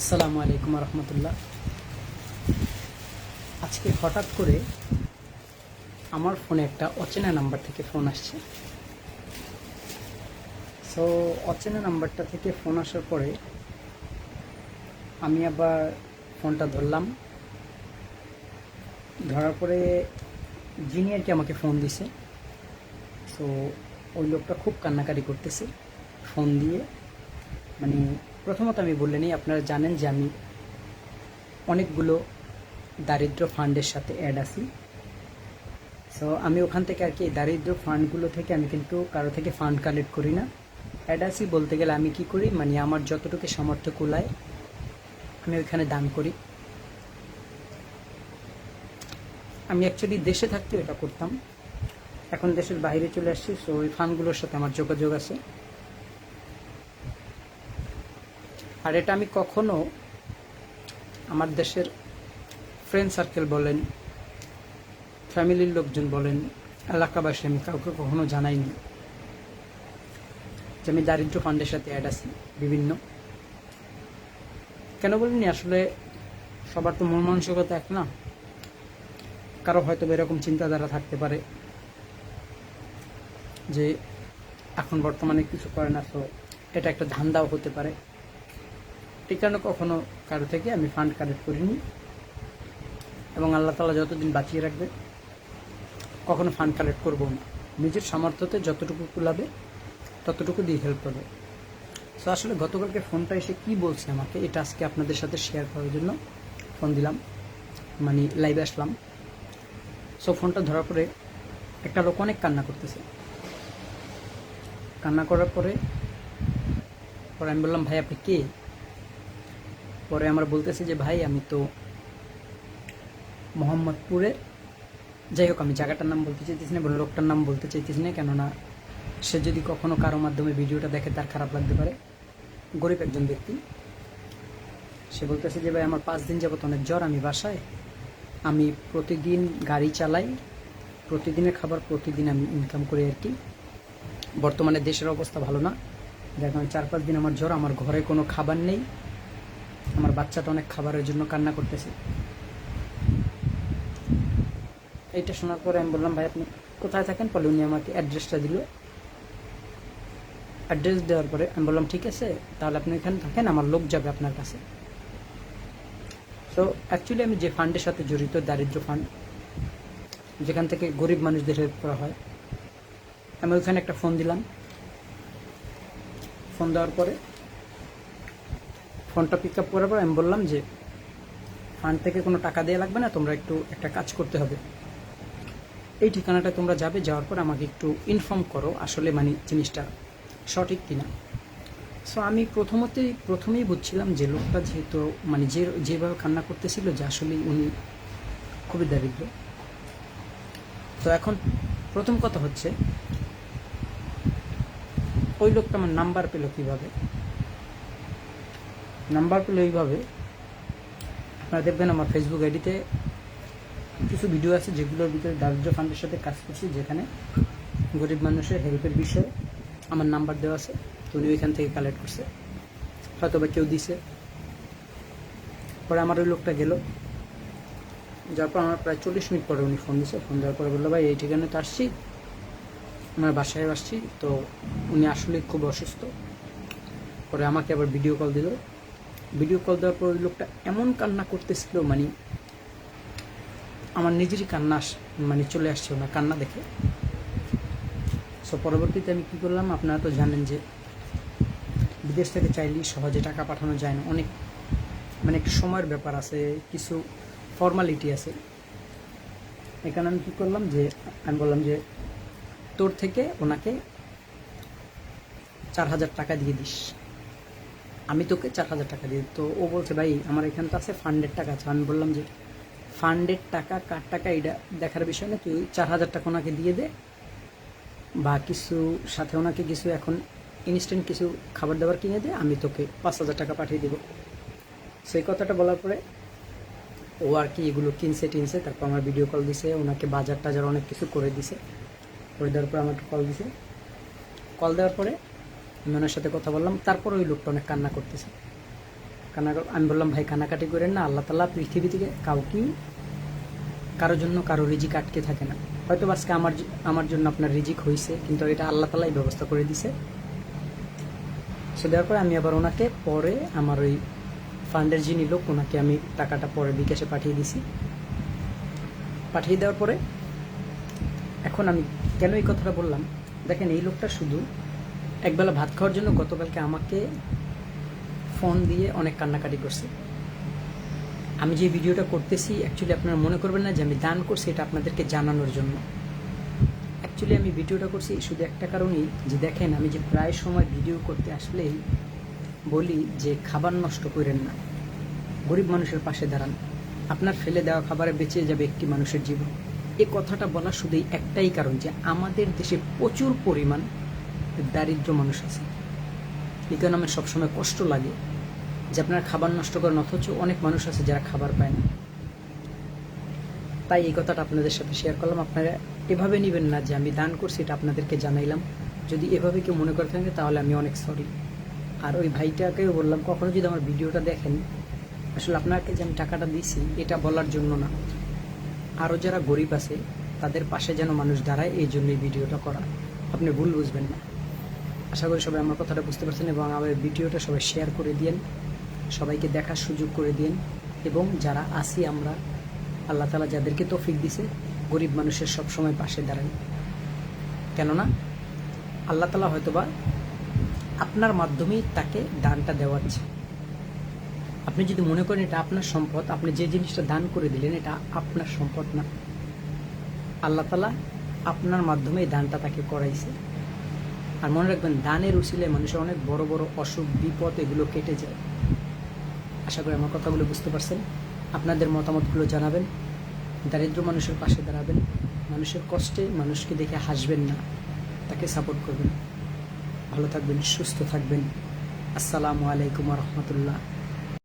আসসালামু আলাইকুম রহমতুল্লাহ আজকে হঠাৎ করে আমার ফোনে একটা অচেনা নাম্বার থেকে ফোন আসছে। সো অচেনা নাম্বারটা থেকে ফোন আসার পরে আমি আবার ফোনটা ধরলাম। ধরার পরে যিনি আর কি আমাকে ফোন দিছে। সো ওই লোকটা খুব কান্নাকাটি করতেছে। ফোন দিয়ে মানে প্রথমত আমি বললে নিই, আপনারা জানেন যে আমি অনেকগুলো দারিদ্র ফান্ডের সাথে অ্যাড আছি। সো আমি ওখান থেকে আর কি দারিদ্র ফান্ডগুলো থেকে আমি কিন্তু কারও থেকে ফান্ড কালেক্ট করি না। অ্যাড আছি বলতে গেলে আমি কি করি মানে আমার যতটুকু সামর্থ্য কুলায়, আমি ওইখানে দান করি। আমি অ্যাকচুয়ালি দেশে থাকতে এটা করতাম। এখন দেশের বাইরে চলে আসছি সো ওই ফান্ডগুলোর সাথে আমার যোগাযোগ আছে। আর এটা আমি কখনো আমার দেশের ফ্রেন্ড সার্কেল বলেন ফ্যামিলির লোকজন বলেন, এলাকাবাসী আমি কাউকে কখনো জানাইনি। যে আমি দারিদ্র ফান্ডের সাথে অ্যাড আছি, বিভিন্ন। কেন বলিনি? আসলে সবার তো মন মানসিকতা এক না। কারও হয়তো এরকম চিন্তাধারা থাকতে পারে যে এখন বর্তমানে কিছু করে না, তো এটা একটা ধান্দাও হতে পারে। এই কখনো কারও থেকে, আমি ফান্ড কালেক্ট করিনি। এবং আল্লাহ তালা যতদিন বাঁচিয়ে রাখবে, কখনো ফান্ড কালেক্ট করব না। নিজের সামর্থ্যতে যতটুকু কুলাবে, ততটুকু দিয়ে হেল্প করবে সো আসলে গতকালকে ফোনটা এসে কি বলছে আমাকে, এটা আজকে আপনাদের সাথে শেয়ার করার জন্য ফোন দিলাম। মানে লাইভে আসলাম। সো ফোনটা ধরার পরে একটা লোক অনেক কান্না করতেছে। কান্না করার পরে পরে আমি বললাম, ভাই, আপনি কে? পরে আমরা বলতেছি যে, ভাই, আমি তো মোহাম্মদপুরের যাই হোক, আমি জায়গাটার নাম বলতে চাইতেছি না, বলে লোকটার নাম বলতে চাইতেছি না, কেননা সে যদি কখনো কারও মাধ্যমে ভিডিওটা দেখে, তার খারাপ লাগতে পারে। গরিব একজন ব্যক্তি। সে বলতেছে যে, ভাই, আমার পাঁচ দিন যাবত অনেক জ্বর, আমি বাসায়। আমি প্রতিদিন গাড়ি চালাই, প্রতিদিনের খাবার, প্রতিদিন আমি ইনকাম করি আর কি। বর্তমানে দেশের অবস্থা ভালো না। যার কারণে চার পাঁচ দিন আমার জ্বর, আমার ঘরে কোনো খাবার নেই। আমার বাচ্চাটা অনেক খাবারের জন্য কান্না করতেছে। এইটা শোনার পরে আমি বললাম, ভাই, আপনি কোথায় থাকেন? বলে উনি আমাকে অ্যাড্রেসটা দিল। অ্যাড্রেস দেওয়ার পরে আমি বললাম, ঠিক আছে, তাহলে আপনি এখানে থাকেন, আমার লোক যাবে আপনার কাছে। তো অ্যাকচুয়ালি আমি যে ফান্ডের সাথে জড়িত, দারিদ্র ফান্ড যেখান থেকে গরিব মানুষদের হেল্প করা হয়, আমি ওইখানে একটা ফোন দিলাম। ফোন দেওয়ার পরে ফোনটা পিক আপ করার পর আমি বললাম যে ফান্ড থেকে কোনো টাকা দেওয়া লাগবে না, তোমরা একটু একটা কাজ করতে হবে। এই ঠিকানাটা তোমরা যাবে, যাওয়ার পর আমাকে একটু ইনফর্ম করো আসলে মানে জিনিসটা সঠিক কিনা। সো আমি প্রথমতেই প্রথমেই বুঝছিলাম যে লোকটা যেহেতু মানে যে, যেভাবে কান্না করতেছিল যে আসলে উনি খুবই দারিদ্র। তো এখন প্রথম কথা হচ্ছে, ওই লোকটা আমার নাম্বার পেল কীভাবে? নাম্বার পেল এইভাবে আপনারা দেখবেন আমার ফেসবুক আইডিতে কিছু ভিডিও আছে যেগুলোর ভিতরে দারিদ্র ফান্ডের সাথে কাজ করছি, যেখানে গরিব মানুষের হেল্পের বিষয়ে আমার নাম্বার দেওয়া আছে, তো উনি ওইখান থেকে কালেক্ট করছে। হয়তো বা কেউ দিছে। পরে আমার ওই লোকটা গেল। যার পর আমার প্রায় চল্লিশ মিনিট পরে উনি ফোন দিছে। ফোন দেওয়ার পরে বলল, ভাই, এই ঠিকানাতে আসছি। আমার বাসায় আসছি। তো উনি আসলে খুব অসুস্থ। পরে আমাকে আবার ভিডিও কল দিল। ভিডিও কল দেওয়ার পর ওই লোকটা এমন কান্না করতেছিল মানে আমার নিজেরই কান্না মানে চলে আসছে না কান্না দেখে। সো পরবর্তীতে আমি কী করলাম, আপনারা তো জানেন যে বিদেশ থেকে চাইলেই সহজে টাকা পাঠানো যায় না। অনেক মানে সময়ের ব্যাপার আছে, কিছু ফর্মালিটি আছে। এখানে আমি কী করলাম যে, আমি বললাম যে, তোর থেকে ওনাকে চার হাজার টাকা দিয়ে দিস। আমি তোকে চার হাজার টাকা দিই তো ও বলছে, ভাই, আমার এখানে তো আছে ফান্ডের টাকা আছে। আমি বললাম যে ফান্ডের টাকা কার টাকা? এটা দেখার বিষয় না, তুই চার হাজার টাকা ওনাকে দিয়ে দে। বা কিছু সাথে ওনাকে কিছু এখন ইনস্ট্যান্ট কিছু খাবার দাবার কিনে দে, আমি তোকে পাঁচ হাজার টাকা পাঠিয়ে দেবো। সেই কথাটা বলার পরে ও আর কি এগুলো কিনছে টিনছে, তারপর আমার ভিডিও কল দিছে, ওনাকে বাজার টাজার অনেক কিছু করে দিছে। করে দেওয়ার পর আমাকে কল দিছে। কল দেওয়ার পরে আমি ওনার সাথে কথা বললাম, তারপর ওই লোকটা অনেক কান্না করতেছে। কান্না আমি বললাম, ভাই, কান্নাকাটি করেন না, আল্লাহ তালা পৃথিবী থেকে কাউকেই কারোর জন্য কারও রিজিক আটকে থাকে না। হয়তো আজকে আমার আমার জন্য আপনার রিজিক হয়েছে কিন্তু এটা আল্লাহ তালাই ব্যবস্থা করে দিছে। সো দেওয়ার পরে আমি আবার ওনাকে পরে আমার ওই ফান্ডের যিনি লোক, ওনাকে আমি টাকাটা পরে বিকাশে পাঠিয়ে দিছি। পাঠিয়ে দেওয়ার পরে এখন আমি কেন এই কথাটা বললাম? দেখেন, এই লোকটা শুধু একবেলা ভাত খাওয়ার জন্য গতকালকে আমাকে ফোন দিয়ে অনেক কান্নাকাটি করছে। আমি যে ভিডিওটা করতেছি অ্যাকচুয়ালি আপনারা মনে করবেন না যে আমি দান করছি এটা আপনাদেরকে জানানোর জন্য। অ্যাকচুয়ালি আমি ভিডিওটা করছি শুধু একটা কারণেই যে দেখেন, আমি যে প্রায় সময় ভিডিও করতে আসলেই বলি যে খাবার নষ্ট করেন না। গরিব মানুষের পাশে দাঁড়ান। আপনার ফেলে দেওয়া খাবারে বেঁচে যাবে একটি মানুষের জীবন। এ কথাটা বলা শুধুই একটাই কারণ যে আমাদের দেশে প্রচুর পরিমাণ দারিদ্র মানুষ আছে। এই আমার সবসময় কষ্ট লাগে যে আপনার খাবার নষ্ট করেন, অথচ অনেক মানুষ আছে যারা খাবার পায় না। তাই এই কথাটা আপনাদের সাথে শেয়ার করলাম। আপনারা এভাবে নেবেন না যে আমি দান করছি, এটা আপনাদেরকে জানাইলাম। যদি এভাবে কেউ মনে করে থাকে, তাহলে আমি অনেক সরি আর ওই ভাইটাকেও বললাম, কখনো যদি আমার ভিডিওটা দেখেন, আসলে আপনাকে যে আমি টাকাটা দিছি এটা বলার জন্য না। আরও যারা গরিব আছে, তাদের পাশে যেন মানুষ দাঁড়ায়, এই জন্য এই ভিডিওটা করা। আপনি ভুল বুঝবেন না। আশা করি সবাই আমার কথাটা বুঝতে পারছেন এবং আমার ভিডিওটা সবাই শেয়ার করে দিয়েন, সবাইকে দেখার সুযোগ করে দিন এবং যারা আসি আমরা, আল্লাহ তালা যাদেরকে তৌফিক দিছে, গরিব মানুষের সব সময় পাশে দাঁড়াই কেননা আল্লাহ তালা হয়তোবা আপনার মাধ্যমেই তাকে দানটা দেওয়াচ্ছে। আপনি যদি মনে করেন এটা আপনার সম্পদ, আপনি যে জিনিসটা দান করে দিলেন এটা আপনার সম্পদ না। আল্লাহ তালা আপনার মাধ্যমে এই দানটা তাকে করাইছে। আর মনে রাখবেন, দানের উচিলে মানুষের অনেক বড় বড় অসুখ, বিপদ এগুলো কেটে যায়। আশা করি আমার কথাগুলো বুঝতে পারছেন। আপনাদের মতামতগুলো জানাবেন। দারিদ্র মানুষের পাশে দাঁড়াবেন। মানুষের কষ্টে মানুষকে দেখে হাসবেন না। তাকে সাপোর্ট করবেন। ভালো থাকবেন, সুস্থ থাকবেন। আসসালামু আলাইকুম রহমতুল্লাহ।